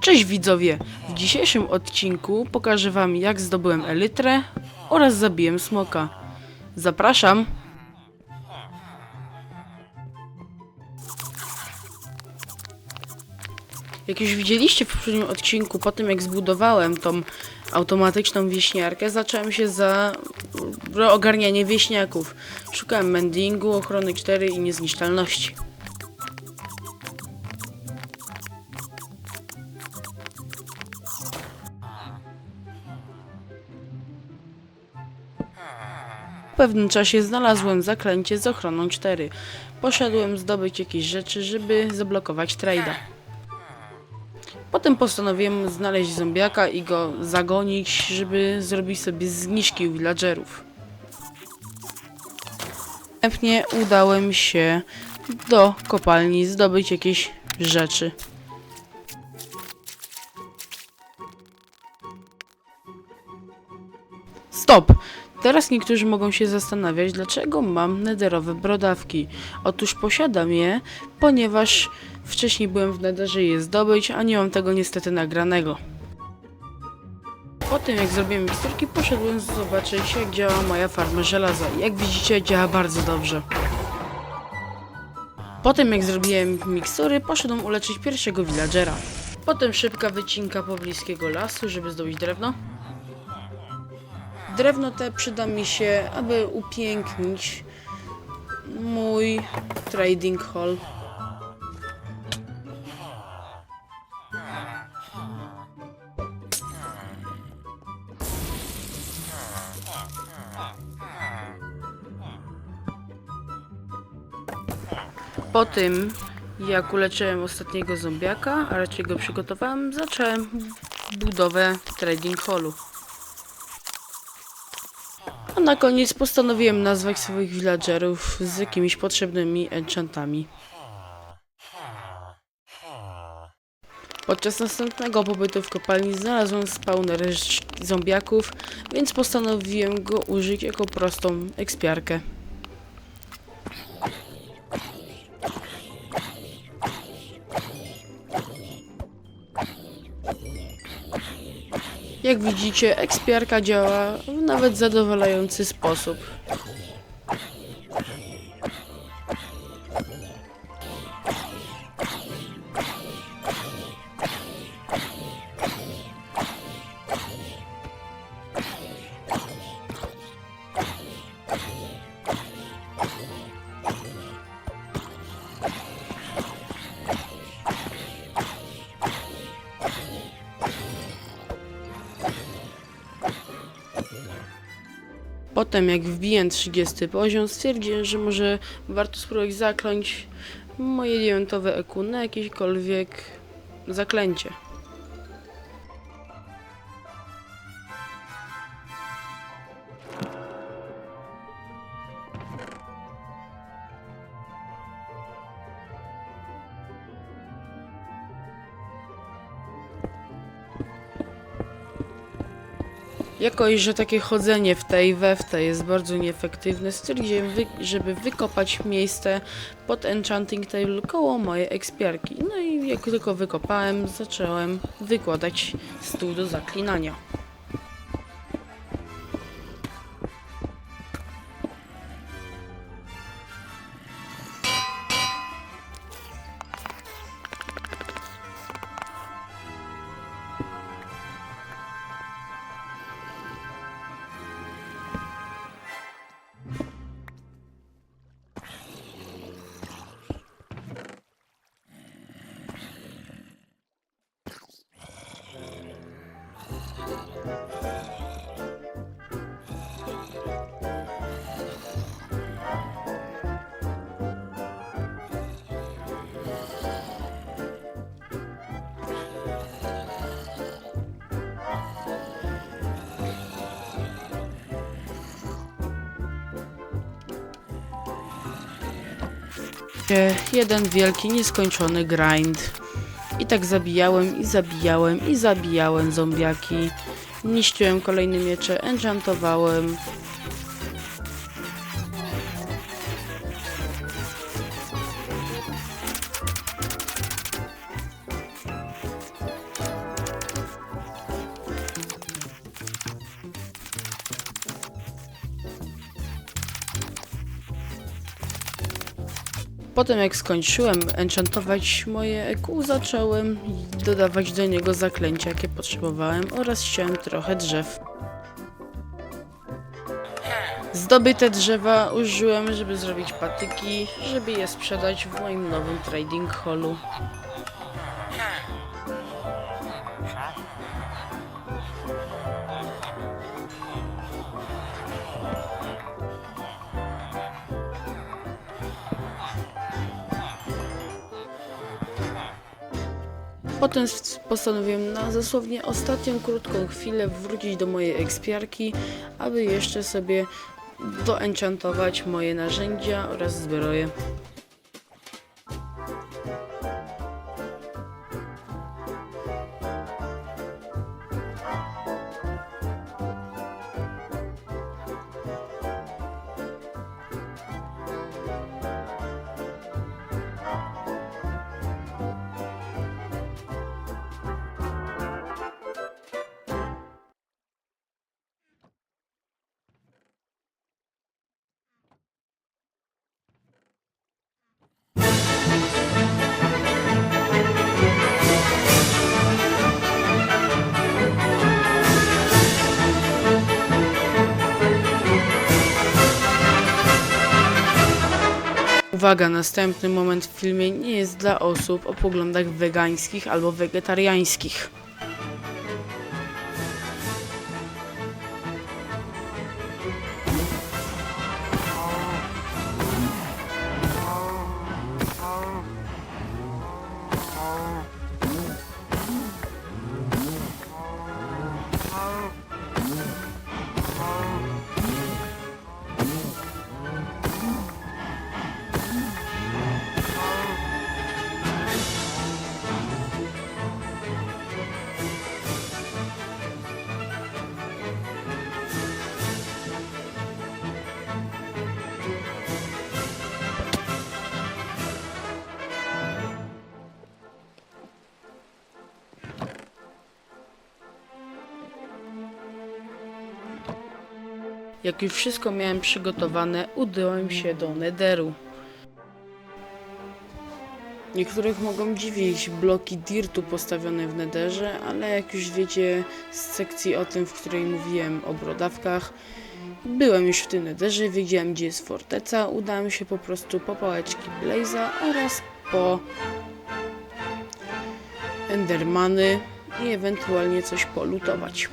Cześć widzowie! W dzisiejszym odcinku pokażę wam jak zdobyłem elytrę oraz zabiłem smoka. Zapraszam! Jak już widzieliście w poprzednim odcinku, po tym jak zbudowałem tą automatyczną wieśniarkę, zacząłem się za ogarnianie wieśniaków. Szukałem mendingu, ochrony 4 i niezniszczalności. Pewnym czasie znalazłem zaklęcie z ochroną 4. Poszedłem zdobyć jakieś rzeczy, żeby zablokować trade'a. Potem postanowiłem znaleźć zombiaka i go zagonić, żeby zrobić sobie zniżki u villagerów. Następnie udałem się do kopalni zdobyć jakieś rzeczy. Stop! Teraz niektórzy mogą się zastanawiać, dlaczego mam nederowe brodawki. Otóż posiadam je, ponieważ wcześniej byłem w nederze je zdobyć, a nie mam tego niestety nagranego. Po tym jak zrobiłem miksturki, poszedłem zobaczyć jak działa moja farma żelaza. Jak widzicie, działa bardzo dobrze. Potem jak zrobiłem mikstury, poszedłem uleczyć pierwszego villagera. Potem szybka wycinka pobliskiego lasu, żeby zdobyć drewno. Drewno te przyda mi się, aby upięknić mój trading hall. Po tym, jak uleczyłem ostatniego zombiaka, a raczej go przygotowałem, zacząłem budowę trading hallu. A na koniec postanowiłem nazwać swoich villagerów z jakimiś potrzebnymi enchantami. Podczas następnego pobytu w kopalni znalazłem spawner zombiaków, więc postanowiłem go użyć jako prostą ekspiarkę. Jak widzicie, ekspiarka działa w nawet zadowalający sposób. Potem, jak wbiłem 30 poziom, stwierdziłem, że może warto spróbować zakląć moje diamentowe EQ na jakiekolwiek zaklęcie. Jakoś, że takie chodzenie w tej we jest bardzo nieefektywne, stwierdziłem, żeby wykopać miejsce pod Enchanting Table koło mojej ekspiarki. No i jak tylko wykopałem, zacząłem wykładać stół do zaklinania. Się jeden wielki, nieskończony grind. I tak zabijałem i zabijałem i zabijałem zombiaki. Niszczyłem kolejne miecze, enchantowałem. Potem jak skończyłem enchantować moje EQ, zacząłem dodawać do niego zaklęcia, jakie potrzebowałem oraz chciałem trochę drzew. Zdobyte drzewa użyłem, żeby zrobić patyki, żeby je sprzedać w moim nowym trading hallu. Potem postanowiłem na dosłownie ostatnią krótką chwilę wrócić do mojej ekspiarki, aby jeszcze sobie doenchantować moje narzędzia oraz zbroje. Uwaga, następny moment w filmie nie jest dla osób o poglądach wegańskich albo wegetariańskich. Jak już wszystko miałem przygotowane, udałem się do Netheru. Niektórych mogą dziwić bloki dirtu postawione w Netherze, ale jak już wiecie z sekcji o tym, w której mówiłem o brodawkach, byłem już w tym Netherze, wiedziałem gdzie jest forteca, udałem się po prostu po pałeczki Blaze'a oraz po Endermany i ewentualnie coś polutować.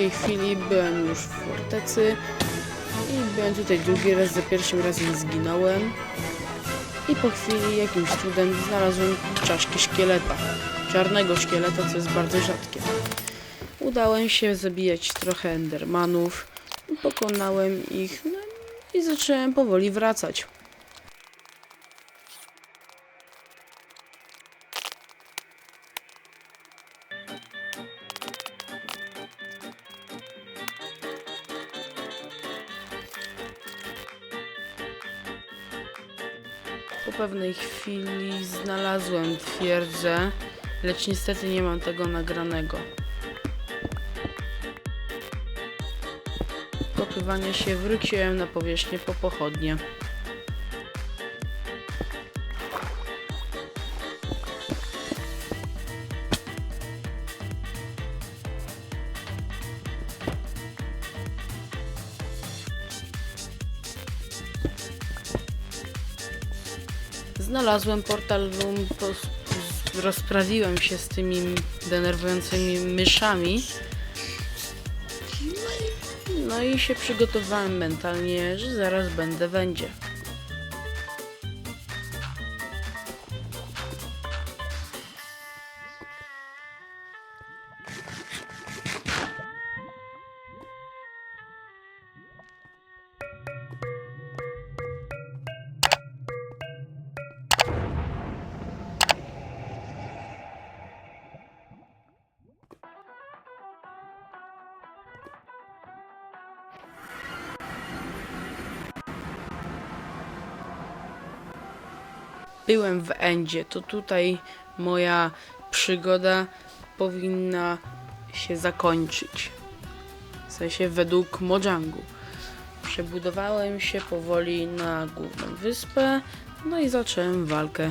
Krótkiej chwili byłem już w fortecy i byłem tutaj drugi raz, za pierwszym razem zginąłem. I po chwili jakimś cudem znalazłem czaszkę szkieleta. Czarnego szkieleta, co jest bardzo rzadkie. Udałem się zabijać trochę endermanów, pokonałem ich no i zacząłem powoli wracać. Chwili znalazłem twierdzę, lecz niestety nie mam tego nagranego. Pokrywania się wróciłem na powierzchnię po pochodnie. Znalazłem portal pos- rozprawiłem się z tymi denerwującymi myszami. No i, no i się przygotowałem mentalnie, że zaraz będę wędzie. Byłem w Endzie, to tutaj moja przygoda powinna się zakończyć. W sensie według Mojangu. Przebudowałem się powoli na główną wyspę, no i zacząłem walkę.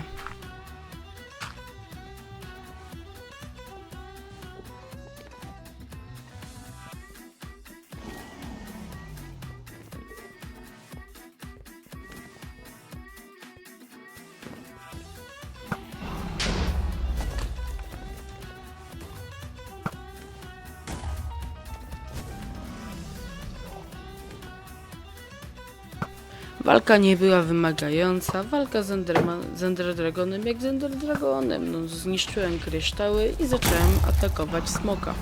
Walka nie była wymagająca. Walka z, Enderman, z Ender Dragonem jak z Ender Dragonem. No, zniszczyłem kryształy i zacząłem atakować smoka.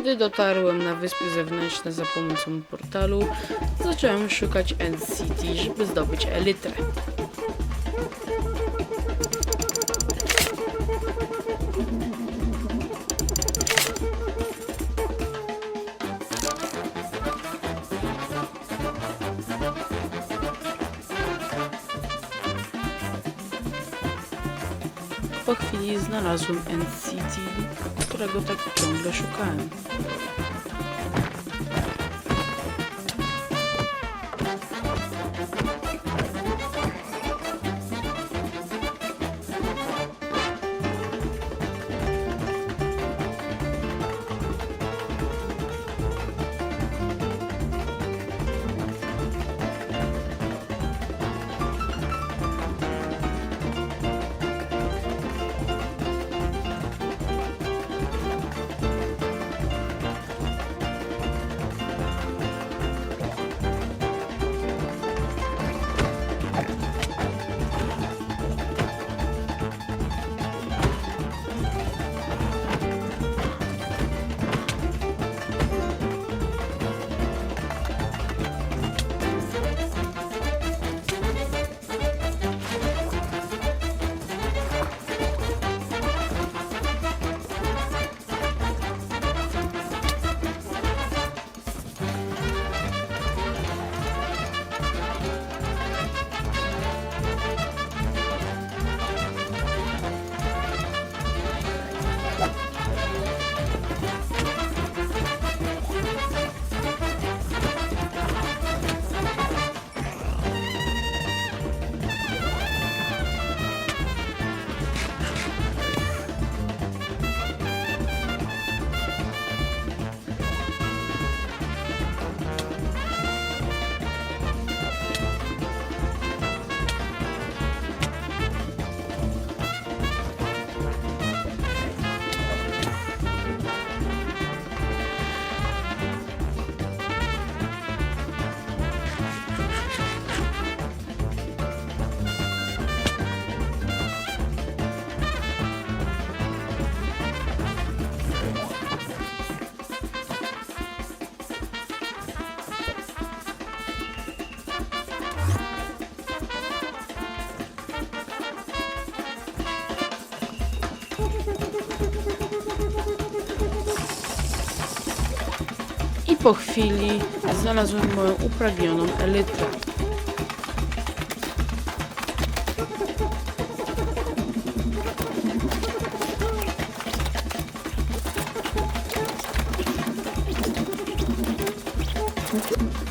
Gdy dotarłem na wyspy zewnętrzne za pomocą portalu, zacząłem szukać End-City, żeby zdobyć elytrę. Po chwili znalazłem End-City, którego tak ciągle szukałem. po chwili znalazłem moją upragnioną elytrę. Thank